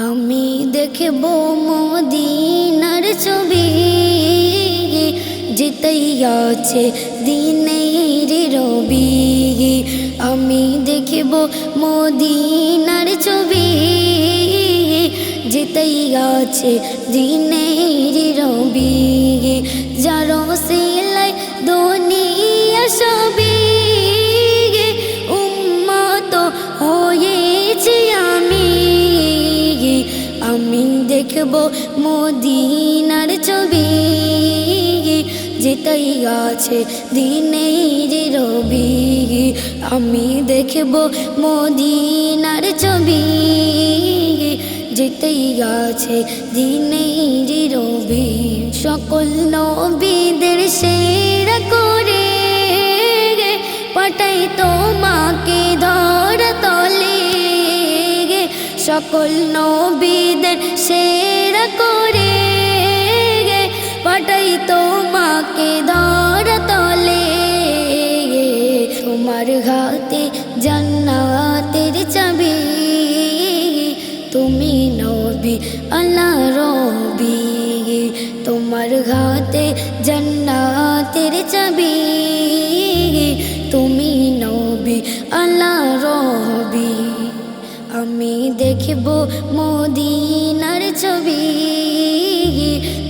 আমি দেখব মদিনার ছবি। যেতেই আছে দিনের রবি। আমি দেখব মদিনার ছবি। যেতেই আছে দিনের রবি। যার সিলাই দেখব মদিনার ছবি। যেটাই আছে দিনের রবি। আমি দেখব মদিনার ছবি। যেতেই আছে দিনের রবি। সকল নবীদের সেরা করে পাঠাই তোমাকে ধর তলে। সকল নবীদের সেরা করে পাঠাই তোমাকে ধর তলে তোমার হাতে জান্নাতের চাবি। তুমি নবী, আল্লাহ রবি। তোমার হাতে জান্নাতের চাবি। তুমি নবী, আল্লাহ আমি দেখব মদিনার ছবি।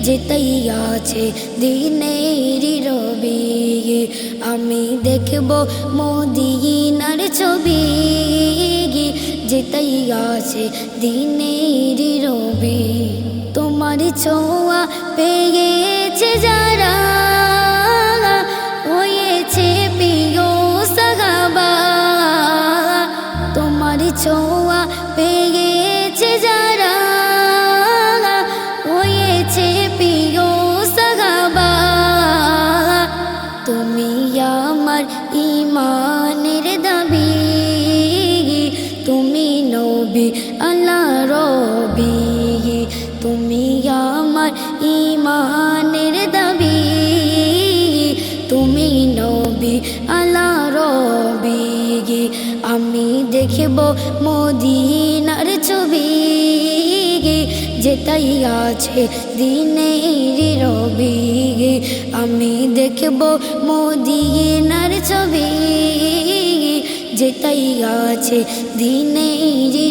যেতাই আছে দিনের রবি। আমি দেখব মদিনার ছবি। যেতাই আছে দিনের রবি। তোমার ছোঁয়া পেয়েছে যারা, হয়েছে ছোঁয়া ইমানের দাবি, তুমি নবী আল্লাহ রবি, তুমি আমার ইমানের দাবি, তুমি নবী আল্লাহ রবি, আমি দেখব মদিনার ছবি, যেটাই আছে দিনের রবি, আমি দেখব মদিনার ছবি যেটাই আছে দিনে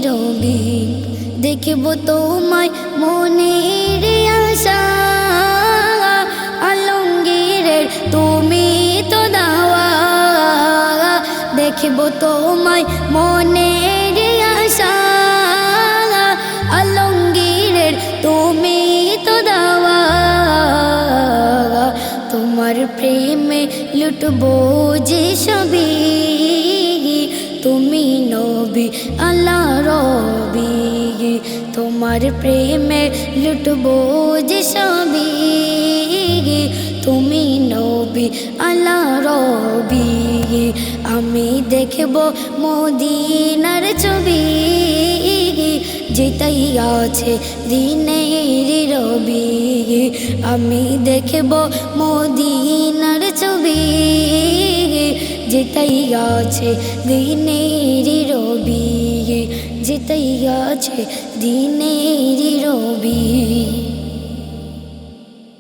রবি দেখব তোমায় মনের আশা আলঙ্গীরের তুমি তো দাওয়া। দেখব তোমায় মনের প্রেমে লুটবো যে সবই। তুমি নবী, আল্লাহ রবি। তোমার প্রেমে লুটবো যে সবই। তুমি নবী, আল্লাহ রবি। আমি দেখব মদিনার ছবি। আছে দিনের রবি, আমি দেখব মদিনার ছবি। যেটাই আছে দিনের রবি, যেটাই আছে দিনের রবি।